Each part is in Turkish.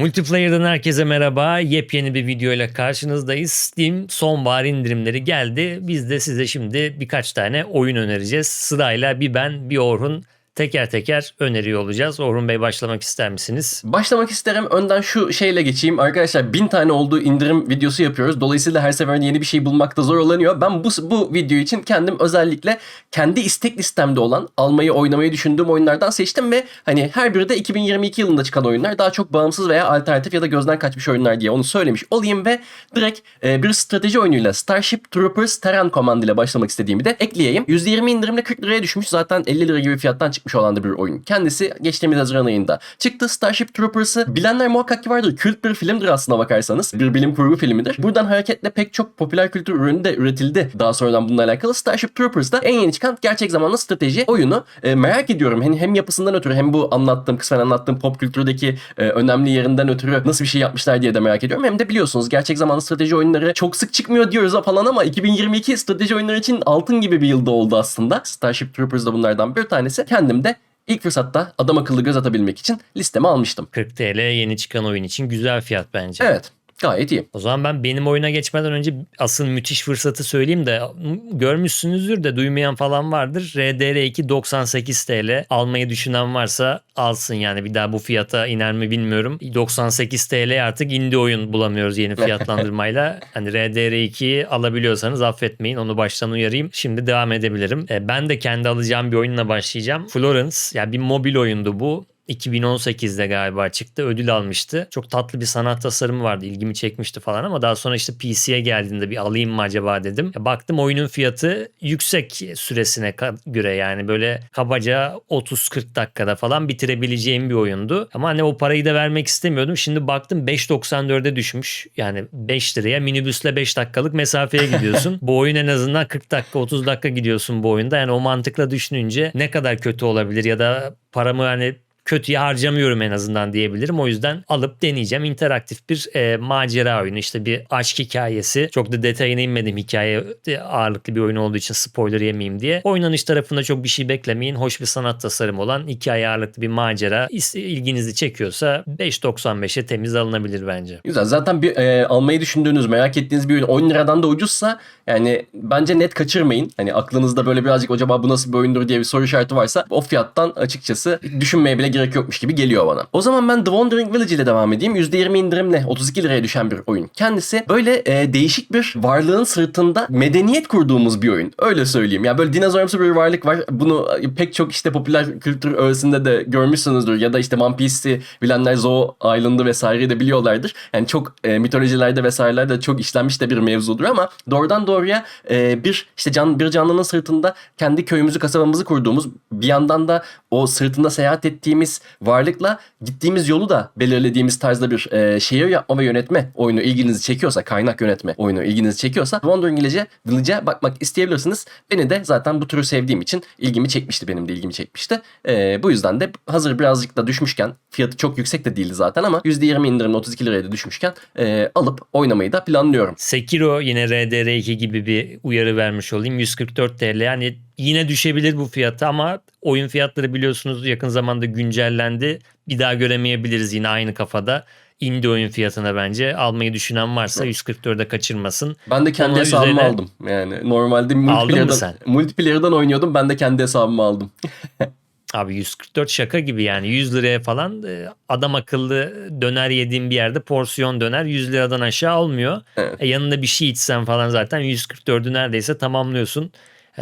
Multiplayer'dan herkese merhaba. Yepyeni bir video ile karşınızdayız. Steam sonbahar indirimleri geldi. Biz de size şimdi birkaç tane oyun önereceğiz. Sırayla bir ben bir Orhun teker teker öneriyor olacağız. Orhun Bey başlamak ister misiniz? Başlamak isterim. Önden şu şeyle geçeyim. Arkadaşlar bin tane olduğu indirim videosu yapıyoruz. Dolayısıyla her seferinde yeni bir şey bulmakta zorlanıyor. Ben bu, bu video için kendim özellikle kendi istek listemde olan almayı oynamayı düşündüğüm oyunlardan seçtim ve hani her biri de 2022 yılında çıkan oyunlar. Daha çok bağımsız veya alternatif ya da gözden kaçmış oyunlar diye onu söylemiş olayım ve direkt e, bir strateji oyunuyla Starship Troopers Terran Command ile başlamak istediğimi de ekleyeyim. %20 indirimle 40 liraya düşmüş. Zaten 50 lira gibi fiyattan çıkmış olan da bir oyun. Kendisi geçtiğimiz Haziran ayında çıktı. Starship Troopers'ı bilenler muhakkak ki vardır. Kült bir filmdir aslına bakarsanız. Bir bilim kurgu filmidir. Buradan hareketle pek çok popüler kültür ürünü de üretildi. Daha sonradan bununla alakalı. Starship Troopers da en yeni çıkan gerçek zamanlı strateji oyunu. E, merak ediyorum hem, hem yapısından ötürü hem bu anlattığım kısmen anlattığım pop kültürdeki e, önemli yerinden ötürü nasıl bir şey yapmışlar diye de merak ediyorum. Hem de biliyorsunuz gerçek zamanlı strateji oyunları çok sık çıkmıyor diyoruz falan ama 2022 strateji oyunları için altın gibi bir yılda oldu aslında. Starship Troopers da bunlardan bir tanesi. Kendim de İlk fırsatta adam akıllı göz atabilmek için listeme almıştım. 40 TL yeni çıkan oyun için güzel fiyat bence. Evet. Gayet iyi. O zaman ben benim oyuna geçmeden önce asıl müthiş fırsatı söyleyeyim de görmüşsünüzdür de duymayan falan vardır. RDR2 98 TL almayı düşünen varsa alsın yani bir daha bu fiyata iner mi bilmiyorum. 98 TL artık indie oyun bulamıyoruz yeni fiyatlandırmayla. hani RDR2'yi alabiliyorsanız affetmeyin onu baştan uyarayım. Şimdi devam edebilirim. E, ben de kendi alacağım bir oyunla başlayacağım. Florence yani bir mobil oyundu bu. 2018'de galiba çıktı. Ödül almıştı. Çok tatlı bir sanat tasarımı vardı. ilgimi çekmişti falan ama daha sonra işte PC'ye geldiğinde bir alayım mı acaba dedim. Baktım oyunun fiyatı yüksek süresine göre yani böyle kabaca 30-40 dakikada falan bitirebileceğim bir oyundu. Ama hani o parayı da vermek istemiyordum. Şimdi baktım 5.94'e düşmüş. Yani 5 liraya minibüsle 5 dakikalık mesafeye gidiyorsun. bu oyun en azından 40 dakika 30 dakika gidiyorsun bu oyunda. Yani o mantıkla düşününce ne kadar kötü olabilir ya da paramı hani kötüye harcamıyorum en azından diyebilirim. O yüzden alıp deneyeceğim. İnteraktif bir e, macera oyunu. İşte bir aşk hikayesi. Çok da detayına inmedim hikaye ağırlıklı bir oyun olduğu için spoiler yemeyeyim diye. Oynanış tarafında çok bir şey beklemeyin. Hoş bir sanat tasarımı olan hikaye ağırlıklı bir macera. İlginizi çekiyorsa 5.95'e temiz alınabilir bence. Güzel. Zaten bir e, almayı düşündüğünüz, merak ettiğiniz bir oyun 10 liradan da ucuzsa yani bence net kaçırmayın. Hani aklınızda böyle birazcık acaba bu nasıl bir oyundur diye bir soru işareti varsa o fiyattan açıkçası düşünmeye bile gerek yokmuş gibi geliyor bana. O zaman ben The Wandering Village ile devam edeyim. %20 indirimle 32 liraya düşen bir oyun. Kendisi böyle e, değişik bir varlığın sırtında medeniyet kurduğumuz bir oyun. Öyle söyleyeyim. Ya böyle dinozorumsu bir varlık var. Bunu pek çok işte popüler kültür öğesinde de görmüşsünüzdür. Ya da işte One Piece'i bilenler Zoo Island'ı vesaireyi de biliyorlardır. Yani çok e, mitolojilerde vesairelerde çok işlenmiş de bir mevzudur ama doğrudan doğruya e, bir işte can bir canlının sırtında kendi köyümüzü kasabamızı kurduğumuz bir yandan da o sırtında seyahat ettiğimiz varlıkla gittiğimiz yolu da belirlediğimiz tarzda bir e, şehir yapma ve yönetme oyunu ilginizi çekiyorsa, kaynak yönetme oyunu ilginizi çekiyorsa Wandering Village'e Village'e bakmak isteyebilirsiniz. Beni de zaten bu türü sevdiğim için ilgimi çekmişti. Benim de ilgimi çekmişti. E, bu yüzden de hazır birazcık da düşmüşken fiyatı çok yüksek de değildi zaten ama %20 indirimle 32 liraya da düşmüşken e, alıp oynamayı da planlıyorum. Sekiro yine RDR2 gibi bir uyarı vermiş olayım. 144 TL yani yine düşebilir bu fiyata ama oyun fiyatları biliyorsunuz yakın zamanda güncellendi. Bir daha göremeyebiliriz yine aynı kafada. Indie oyun fiyatına bence almayı düşünen varsa 144'e kaçırmasın. Ben de kendi Onun hesabımı üzerine... aldım. Yani normalde multiplayer'dan, multiplayer'dan oynuyordum. Ben de kendi hesabımı aldım. Abi 144 şaka gibi yani 100 liraya falan e, adam akıllı döner yediğim bir yerde porsiyon döner 100 liradan aşağı olmuyor. Evet. E yanında bir şey içsen falan zaten 144'ü neredeyse tamamlıyorsun.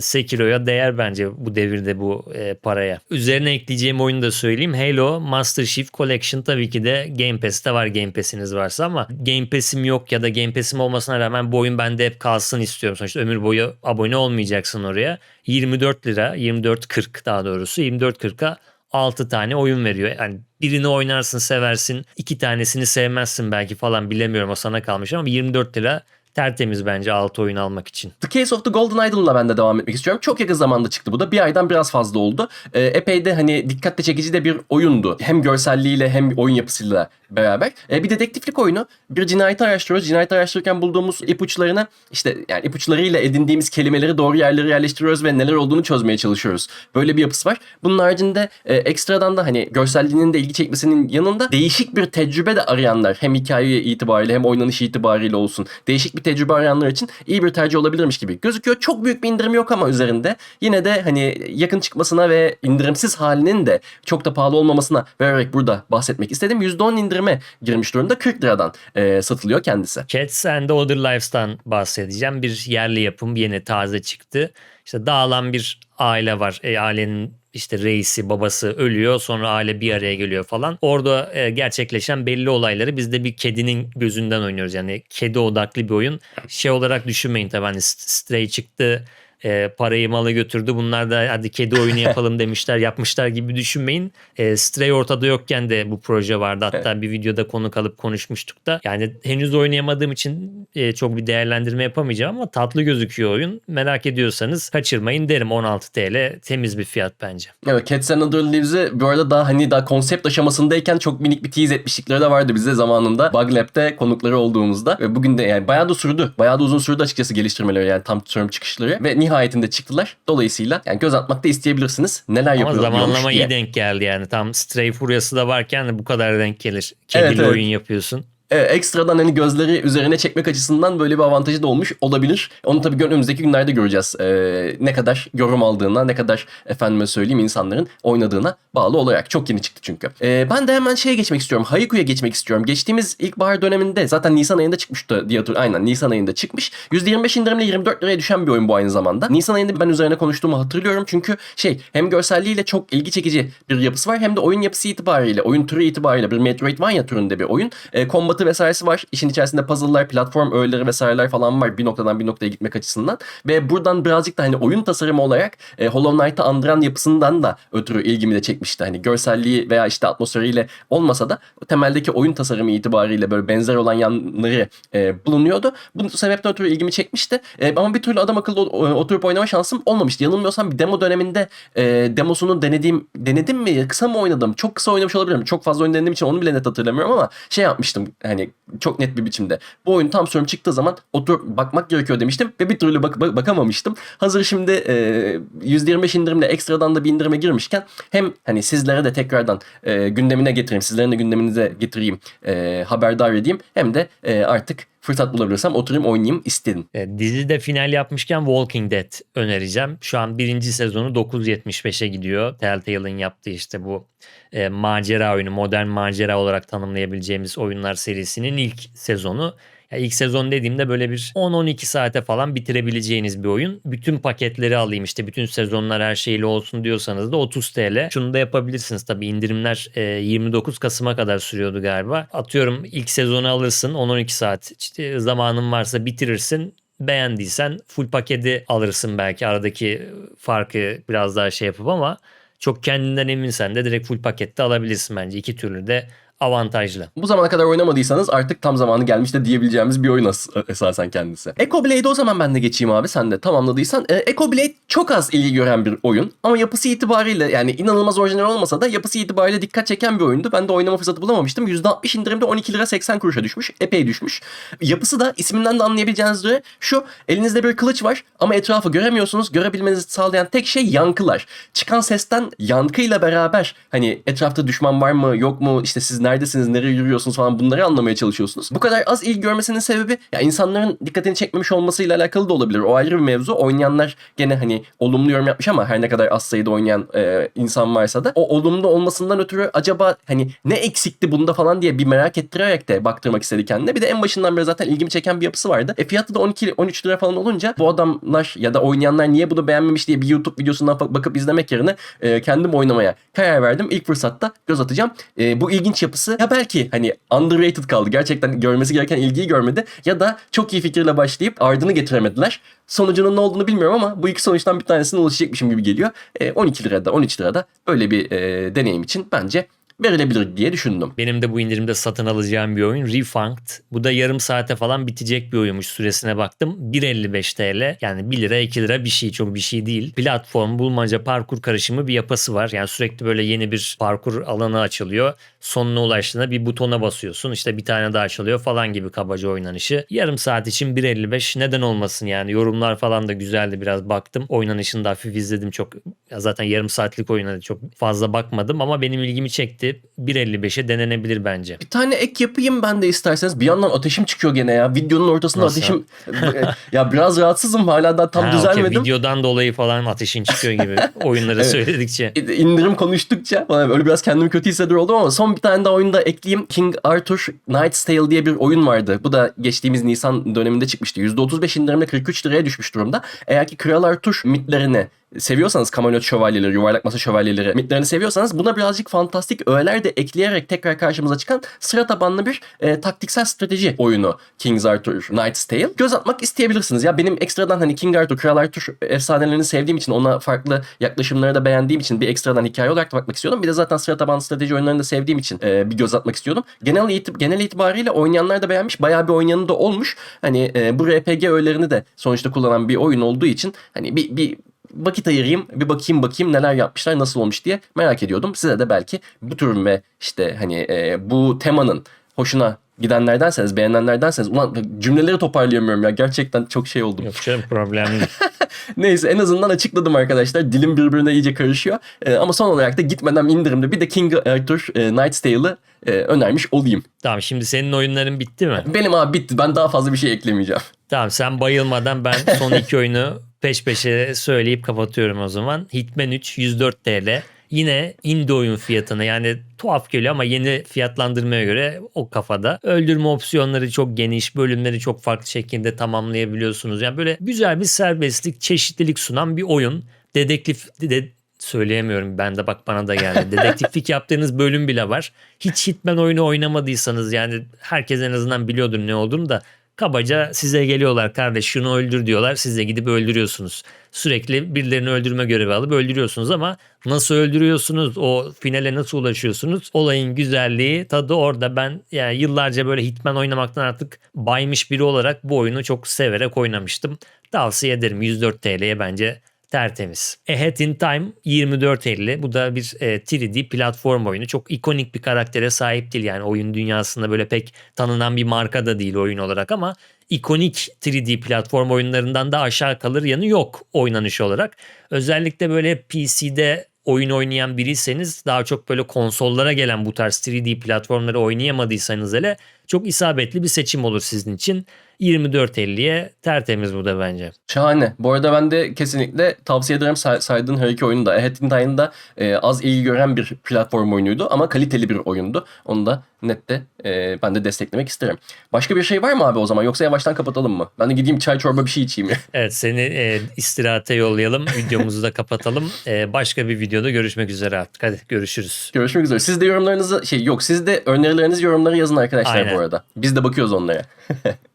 Sekiro'ya değer bence bu devirde bu e, paraya. Üzerine ekleyeceğim oyunu da söyleyeyim. Halo Master Chief Collection tabii ki de Game Pass'te var Game Pass'iniz varsa ama Game Pass'im yok ya da Game Pass'im olmasına rağmen bu oyun bende hep kalsın istiyorum. Sonuçta ömür boyu abone olmayacaksın oraya. 24 lira, 24.40 daha doğrusu 24.40'a 6 tane oyun veriyor. Yani birini oynarsın seversin, iki tanesini sevmezsin belki falan bilemiyorum o sana kalmış ama 24 lira tertemiz bence 6 oyun almak için. The Case of the Golden Idol'la ben de devam etmek istiyorum. Çok yakın zamanda çıktı bu da. Bir aydan biraz fazla oldu. Ee, epey de hani dikkatle çekici de bir oyundu. Hem görselliğiyle hem oyun yapısıyla beraber. Ee, bir dedektiflik oyunu. Bir cinayeti araştırıyoruz. Cinayeti araştırırken bulduğumuz ipuçlarına işte yani ipuçlarıyla edindiğimiz kelimeleri doğru yerlere yerleştiriyoruz ve neler olduğunu çözmeye çalışıyoruz. Böyle bir yapısı var. Bunun haricinde e, ekstradan da hani görselliğinin de ilgi çekmesinin yanında değişik bir tecrübe de arayanlar hem hikaye itibariyle hem oynanış itibariyle olsun. Değişik bir tecrübe arayanlar için iyi bir tercih olabilirmiş gibi gözüküyor. Çok büyük bir indirim yok ama üzerinde. Yine de hani yakın çıkmasına ve indirimsiz halinin de çok da pahalı olmamasına vererek burada bahsetmek istedim. %10 indirime girmiş durumda 40 liradan e, satılıyor kendisi. Cats and Other Lives'tan bahsedeceğim. Bir yerli yapım yeni taze çıktı. İşte dağılan bir aile var. E, ailenin işte reisi babası ölüyor sonra aile bir araya geliyor falan. Orada e, gerçekleşen belli olayları biz de bir kedinin gözünden oynuyoruz. Yani kedi odaklı bir oyun. Şey olarak düşünmeyin tabii hani Stray çıktı e, parayı malı götürdü. Bunlar da hadi kedi oyunu yapalım demişler yapmışlar gibi düşünmeyin. E, Stray ortada yokken de bu proje vardı. Hatta bir videoda konuk alıp konuşmuştuk da. Yani henüz oynayamadığım için e, çok bir değerlendirme yapamayacağım ama tatlı gözüküyor oyun. Merak ediyorsanız kaçırmayın derim 16 TL temiz bir fiyat bence. Evet Cats and Other Lives'i bu arada daha hani daha konsept aşamasındayken çok minik bir tease etmişlikleri de vardı bize zamanında. Bug Lab'de konukları olduğumuzda. Ve bugün de yani bayağı da sürdü. Bayağı da uzun sürdü açıkçası geliştirmeleri yani tam term çıkışları. Ve nihayetinde çıktılar. Dolayısıyla yani göz atmak da isteyebilirsiniz. Neler Ama yapıyor zamanlama diye. iyi denk geldi yani. Tam Stray furyası da varken bu kadar denk gelir. Kedili Evet, evet. oyun yapıyorsun. E, ekstradan hani gözleri üzerine çekmek açısından böyle bir avantajı da olmuş olabilir. Onu tabii önümüzdeki günlerde göreceğiz. E, ne kadar yorum aldığına, ne kadar efendime söyleyeyim insanların oynadığına bağlı olarak. Çok yeni çıktı çünkü. E, ben de hemen şeye geçmek istiyorum. Hayeku'ya geçmek istiyorum. Geçtiğimiz ilkbahar döneminde zaten Nisan ayında çıkmıştı diye. Aynen Nisan ayında çıkmış. %25 indirimle 24 liraya düşen bir oyun bu aynı zamanda. Nisan ayında ben üzerine konuştuğumu hatırlıyorum. Çünkü şey hem görselliğiyle çok ilgi çekici bir yapısı var hem de oyun yapısı itibariyle, oyun türü itibariyle bir Metroidvania türünde bir oyun. E, kombatı vesairesi var. İşin içerisinde puzzle'lar, platform öğeleri vesaireler falan var bir noktadan bir noktaya gitmek açısından. Ve buradan birazcık da hani oyun tasarımı olarak e, Hollow Knight'ı andıran yapısından da ötürü ilgimi de çekmişti. Hani görselliği veya işte atmosferiyle olmasa da temeldeki oyun tasarımı itibariyle böyle benzer olan yanları e, bulunuyordu. Bu sebepten ötürü ilgimi çekmişti. E, ama bir türlü adam akıllı o- oturup oynama şansım olmamıştı. Yanılmıyorsam bir demo döneminde e, demosunu denediğim denedim mi? Kısa mı oynadım? Çok kısa oynamış olabilirim. Çok fazla denediğim için onu bile net hatırlamıyorum ama şey yapmıştım hani çok net bir biçimde. Bu oyun tam sürüm çıktığı zaman oturup bakmak gerekiyor demiştim ve bir türlü bak- bak- bakamamıştım. Hazır şimdi e, %25 indirimle ekstradan da bir indirime girmişken hem hani sizlere de tekrardan e, gündemine getireyim, sizlerin de gündeminize getireyim, e, haberdar edeyim hem de e, artık fırsat bulabilirsem oturayım oynayayım istedim. E, dizide final yapmışken Walking Dead önereceğim. Şu an birinci sezonu 9.75'e gidiyor. Telltale'ın yaptığı işte bu e, macera oyunu, modern macera olarak tanımlayabileceğimiz oyunlar serisinin ilk sezonu. Ya ilk sezon dediğimde böyle bir 10-12 saate falan bitirebileceğiniz bir oyun. Bütün paketleri alayım işte bütün sezonlar her şeyle olsun diyorsanız da 30 TL. Şunu da yapabilirsiniz tabii indirimler e, 29 Kasım'a kadar sürüyordu galiba. Atıyorum ilk sezonu alırsın 10-12 saat işte zamanın varsa bitirirsin beğendiysen full paketi alırsın belki aradaki farkı biraz daha şey yapıp ama çok kendinden eminsen de direkt full pakette alabilirsin bence. İki türlü de avantajlı. Bu zamana kadar oynamadıysanız artık tam zamanı gelmiş de diyebileceğimiz bir oyun as- esasen kendisi. Echo Blade'e o zaman ben de geçeyim abi sen de tamamladıysan. Ee, Echo Blade çok az ilgi gören bir oyun ama yapısı itibariyle yani inanılmaz orijinal olmasa da yapısı itibariyle dikkat çeken bir oyundu. Ben de oynama fırsatı bulamamıştım. %60 indirimde 12 lira 80 kuruşa düşmüş. Epey düşmüş. Yapısı da isminden de anlayabileceğiniz üzere şu elinizde bir kılıç var ama etrafı göremiyorsunuz. Görebilmenizi sağlayan tek şey yankılar. Çıkan sesten yankıyla beraber hani etrafta düşman var mı yok mu işte siz neredesiniz nereye yürüyorsunuz falan bunları anlamaya çalışıyorsunuz. Bu kadar az ilgi görmesinin sebebi ya insanların dikkatini çekmemiş olmasıyla alakalı da olabilir. O ayrı bir mevzu. Oynayanlar gene hani olumlu yorum yapmış ama her ne kadar az sayıda oynayan e, insan varsa da o olumlu olmasından ötürü acaba hani ne eksikti bunda falan diye bir merak ettirerek de baktırmak istedi kendine. Bir de en başından beri zaten ilgimi çeken bir yapısı vardı. E fiyatı da 12 13 lira falan olunca bu adamlar ya da oynayanlar niye bunu beğenmemiş diye bir YouTube videosundan bak- bakıp izlemek yerine e, kendim oynamaya karar verdim. İlk fırsatta göz atacağım. E, bu ilginç yapısı ya belki hani underrated kaldı. Gerçekten görmesi gereken ilgiyi görmedi ya da çok iyi fikirle başlayıp ardını getiremediler. Sonucunun ne olduğunu bilmiyorum ama bu iki sonuçtan bir tanesine ulaşacakmışım gibi geliyor. E, 12 lirada 13 lirada böyle bir e, deneyim için bence verilebilir diye düşündüm. Benim de bu indirimde satın alacağım bir oyun Refund. Bu da yarım saate falan bitecek bir oyunmuş süresine baktım. 1.55 TL yani 1 lira 2 lira bir şey çok bir şey değil. Platform bulmaca parkur karışımı bir yapısı var. Yani sürekli böyle yeni bir parkur alanı açılıyor. Sonuna ulaştığında bir butona basıyorsun işte bir tane daha açılıyor falan gibi kabaca oynanışı. Yarım saat için 1.55 neden olmasın yani yorumlar falan da güzeldi biraz baktım. Oynanışını da hafif izledim çok ya zaten yarım saatlik oyuna da çok fazla bakmadım ama benim ilgimi çekti. 1.55'e denenebilir bence. Bir tane ek yapayım ben de isterseniz. Bir yandan ateşim çıkıyor gene ya. Videonun ortasında Nasıl? ateşim... ya biraz rahatsızım hala da tam Ha, düzelmedim. Videodan dolayı falan ateşin çıkıyor gibi oyunları Evet. söyledikçe. indirim konuştukça bana böyle biraz kendimi kötü hissediyor oldum ama son bir tane daha oyunda ekleyeyim. King Arthur Knight's Tale diye bir oyun vardı. Bu da geçtiğimiz Nisan döneminde çıkmıştı. %35 indirimle 43 liraya düşmüş durumda. Eğer ki Kral Arthur mitlerini seviyorsanız Camelot şövalyeleri, yuvarlak masa şövalyeleri mitlerini seviyorsanız buna birazcık fantastik öğeler de ekleyerek tekrar karşımıza çıkan sıra tabanlı bir e, taktiksel strateji oyunu King Arthur Knight's Tale. Göz atmak isteyebilirsiniz. Ya benim ekstradan hani King Arthur, Kral Arthur efsanelerini sevdiğim için ona farklı yaklaşımları da beğendiğim için bir ekstradan hikaye olarak da bakmak istiyordum. Bir de zaten sıra tabanlı strateji oyunlarını da sevdiğim için e, bir göz atmak istiyordum. Genel, itib- genel itibariyle oynayanlar da beğenmiş. Bayağı bir oynayanı da olmuş. Hani e, bu RPG öğelerini de sonuçta kullanan bir oyun olduğu için hani bir, bir vakit ayırayım bir bakayım bakayım neler yapmışlar nasıl olmuş diye merak ediyordum. Size de belki bu tür ve işte hani e, bu temanın hoşuna gidenlerdenseniz beğenenlerdenseniz ulan cümleleri toparlayamıyorum ya gerçekten çok şey oldum. Yok canım problem değil. Neyse en azından açıkladım arkadaşlar. Dilim birbirine iyice karışıyor. E, ama son olarak da gitmeden indirimde bir de King Arthur e, Knight's Tale'ı e, önermiş olayım. tamam şimdi senin oyunların bitti mi? Benim abi bitti. Ben daha fazla bir şey eklemeyeceğim. Tamam sen bayılmadan ben son iki oyunu peş peşe söyleyip kapatıyorum o zaman. Hitman 3 104 TL. Yine indie oyun fiyatına yani tuhaf geliyor ama yeni fiyatlandırmaya göre o kafada. Öldürme opsiyonları çok geniş, bölümleri çok farklı şekilde tamamlayabiliyorsunuz. Yani böyle güzel bir serbestlik, çeşitlilik sunan bir oyun. Dedektif de, söyleyemiyorum ben de bak bana da geldi. Dedektiflik yaptığınız bölüm bile var. Hiç Hitman oyunu oynamadıysanız yani herkes en azından biliyordur ne olduğunu da kabaca size geliyorlar kardeş şunu öldür diyorlar siz de gidip öldürüyorsunuz. Sürekli birilerini öldürme görevi alıp öldürüyorsunuz ama nasıl öldürüyorsunuz o finale nasıl ulaşıyorsunuz olayın güzelliği tadı orada ben yani yıllarca böyle Hitman oynamaktan artık baymış biri olarak bu oyunu çok severek oynamıştım. Tavsiye ederim 104 TL'ye bence tertemiz. Ahead in Time 24.50 bu da bir e, 3D platform oyunu. Çok ikonik bir karaktere sahip değil yani oyun dünyasında böyle pek tanınan bir marka da değil oyun olarak ama ikonik 3D platform oyunlarından da aşağı kalır yanı yok oynanış olarak. Özellikle böyle PC'de oyun oynayan biriyseniz daha çok böyle konsollara gelen bu tarz 3D platformları oynayamadıysanız hele çok isabetli bir seçim olur sizin için. 24.50'ye tertemiz bu da bence. Şahane. Bu arada ben de kesinlikle tavsiye ederim say- saydığın her iki oyunu da. Ahead in Time'da e, az ilgi gören bir platform oyunuydu ama kaliteli bir oyundu. Onu da nette e, ben de desteklemek isterim. Başka bir şey var mı abi o zaman yoksa yavaştan kapatalım mı? Ben de gideyim çay çorba bir şey içeyim ya. Evet seni e, istirahate yollayalım. Videomuzu da kapatalım. E, başka bir videoda görüşmek üzere artık. Hadi görüşürüz. Görüşmek üzere. Siz de yorumlarınızı şey yok siz de önerilerinizi yorumlara yazın arkadaşlar Aynen. bu arada. Biz de bakıyoruz onlara.